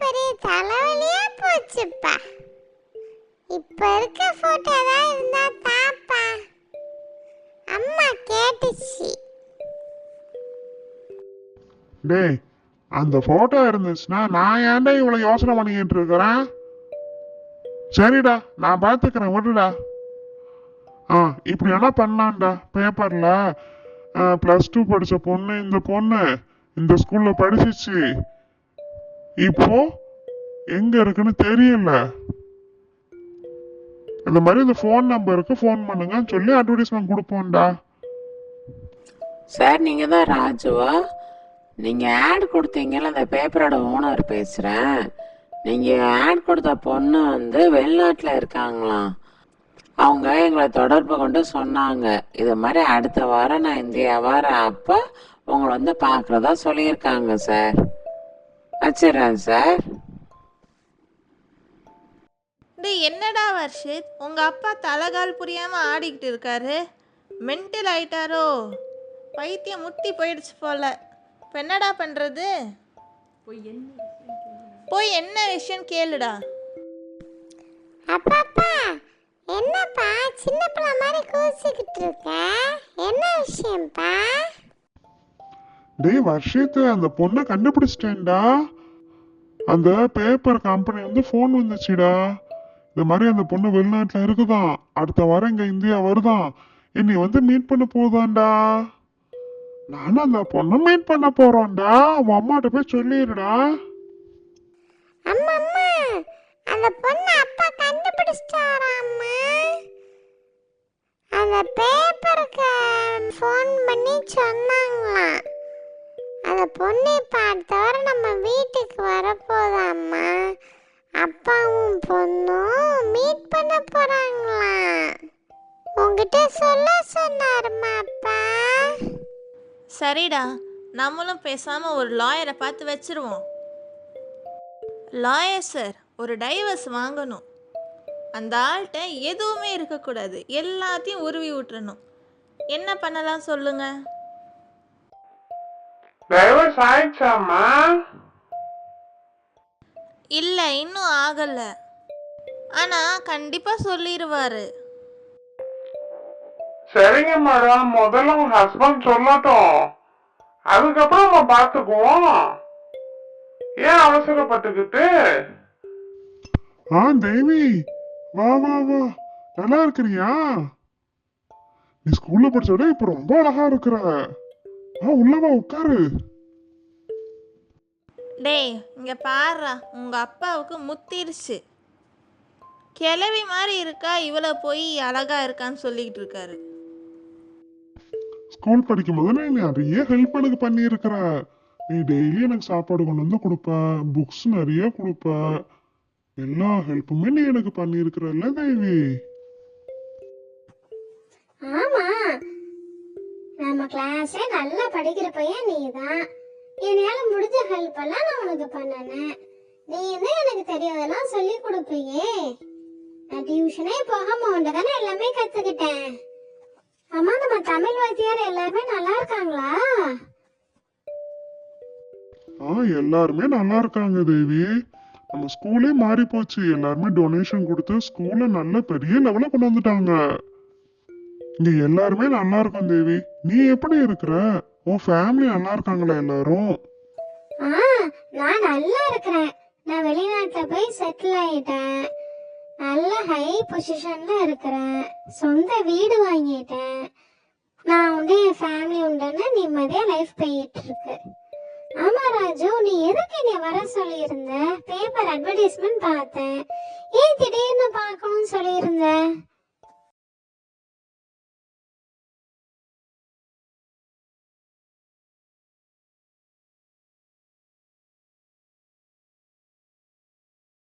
பெரிய தலைவலியா போச்சுப்பா. இப்ப இருக்க போட்டோ ஏதாவது இருந்தா தாப்பா. அம்மா கேட்டுச்சு. டேய் அந்த போட்டோ இருந்துச்சுன்னா நான் ஏன்டா இவ்வளவு யோசனை பண்ணிக்கிட்டு இருக்கிறேன்? சரிடா நான் பார்த்துக்கிறேன் விடுடா. ஆ இப்படி என்ன பண்ணலாம்டா பேப்பரில் ப்ளஸ் டூ படித்த பொண்ணு இந்த பொண்ணு இந்த ஸ்கூலில் படிச்சிச்சு. இப்போ எங்க இருக்குன்னு தெரியல. இந்த மாதிரி இந்த ஃபோன் நம்பருக்கு ஃபோன் பண்ணுங்கன்னு சொல்லி அட்வர்டைஸ்மெண்ட் கொடுப்போம்டா. சார் நீங்கள் தான் ராஜுவா? நீங்கள் ஆட் கொடுத்தீங்கல்ல அந்த பேப்பரோட ஓனர் பேசுகிறேன் நீங்கள் ஆட் கொடுத்த பொண்ணு வந்து வெளிநாட்டில் இருக்காங்களாம். அவங்க எங்களை தொடர்பு கொண்டு சொன்னாங்க. இது மாதிரி அடுத்த வாரம் நான் இந்தியா வர அப்போ உங்களை வந்து பார்க்குறதா சொல்லியிருக்காங்க சார் வச்சிடுறேன் சார் டேய் என்னடா வர்ஷித்? உங்க அப்பா தலைகால் புரியாம ஆடிக்கிட்டு இருக்காரு. மென்டல் ஆயிட்டாரோ? பைத்தியம் முத்தி போயிடுச்சு போல. இப்போ என்னடா பண்றது? போய் என்ன விஷயம் கேளுடா? அப்பாப்பா என்னப்பா சின்ன பிள்ளை மாதிரி கூசிக்கிட்டு இருக்க? என்ன விஷயம்ப்பா? டேய் வர்ஷித்து அந்த பொண்ணை கண்டுபிடிச்சிட்டேன்டா. அந்த பேப்பர் கம்பெனி வந்து ஃபோன் வந்துச்சுடா. இந்த மாதிரி அந்த பொண்ணு வெளிநாட்டில் இருக்குதான் அடுத்த வாரம் இங்கே இந்தியா வருதான் என்னை வந்து மீட் பண்ண போதான்டா நானும் அந்த பொண்ணை மீட் பண்ண போறோம்டா. உன் அம்மாட்ட போய் சொல்லிடுடா. அம்மா அம்மா அந்த பொண்ணு அப்பா கண்டுபிடிச்சிட்டாராம்மா அந்த பேப்பருக்கு ஃபோன் பண்ணி சொன்னாங்களாம் அந்த பொண்ணு இப்போ அடுத்த நம்ம வீட்டுக்கு வரப்போதாம்மா. அப்பாவும் பொண்ணும் மீட் பண்ண போகிறாங்களா உங்ககிட்ட சொல்ல சொன்னாருமா அப்பா. சரிடா நம்மளும் பேசாமல் ஒரு லாயரை பார்த்து வச்சிருவோம். லாயர் சார் ஒரு டைவர்ஸ் வாங்கணும். அந்த ஆள்கிட்ட எதுவுமே இருக்கக்கூடாது. எல்லாத்தையும் உருவி விட்டுறணும் என்ன பண்ணலாம் சொல்லுங்கள் டைவர்ஸ் ஆயிடுச்சாமா இல்லை இன்னும் ஆகலை. ஆனால் கண்டிப்பாக சொல்லிடுவாரு சரிங்க மேடம் முதல்ல உங்க ஹஸ்பண்ட் சொல்லட்டும். அதுக்கப்புறம் நம்ம பார்த்துக்குவோம் ஏன் அவசரப்பட்டுக்கிட்டு? ஆ தேவி. வா வா வா. நல்லா இருக்கிறியா? நீ ஸ்கூல்ல படிச்சோட இப்ப ரொம்ப அழகா இருக்கிற. ஆ உள்ள வா உட்காரு. டேய் இங்கே பாருடா உங்கள் அப்பாவுக்கு முத்திருச்சு. கிளவி மாதிரி இருக்கா இவ்வளோ போய் அழகா இருக்கான்னு சொல்லிக்கிட்டு இருக்காரு. ஸ்கூல் படிக்கும்போது நீ நிறைய ஹெல்ப் எனக்கு பண்ணியிருக்கிற. நீ டெய்லி எனக்கு சாப்பாடு கொண்டு வந்து கொடுப்ப புக்ஸ் நிறைய கொடுப்ப. எல்லா ஹெல்ப்புமே நீ எனக்கு பண்ணியிருக்கிறல்ல தேவி. ஆமா. நம்ம கிளாஸ்ல நல்லா படிக்கிற பையன் நீ தான் என்னால முடிஞ்ச ஹெல்ப் எல்லாம் நான் உனக்கு பண்ணனேன். நீ என்ன எனக்கு தெரியாதெல்லாம் சொல்லி கொடுப்பியே? நான் டியூஷனே போகாம உன்ட தானே எல்லாமே கத்துக்கிட்டேன். அம்மா நம்ம தமிழ் வாத்தியார் எல்லாருமே நல்லா இருக்காங்களா? ஆ எல்லாருமே நல்லா இருக்காங்க தேவி. நம்ம ஸ்கூலே மாறி போச்சு. எல்லாருமே டொனேஷன் கொடுத்து ஸ்கூல நல்ல பெரிய லெவல கொண்டு வந்துட்டாங்க. இங்க எல்லாருமே நல்லா இருக்கும் தேவி. நீ எப்படி இருக்கிற? உன் ஃபேமிலி நல்லா இருக்காங்களா எல்லாரும்? ஆ நான் நல்லா இருக்கிறேன். நான் வெளிநாட்டுல போய் செட்டில் ஆயிட்டேன். நல்ல ஹை பொசிஷன்ல இருக்கிறேன். சொந்த வீடு வாங்கிட்டேன். நான் உண்டு என் ஃபேமிலி உண்டுன்னு நிம்மதியா லைஃப் போயிட்டு இருக்கு. ஆமா ராஜு நீ எதுக்கு என்னை வர சொல்லியிருந்த? பேப்பர் அட்வர்டைஸ்மெண்ட் பார்த்தேன். ஏன் திடீர்னு பார்க்கணும்னு சொல்லியிருந்தேன்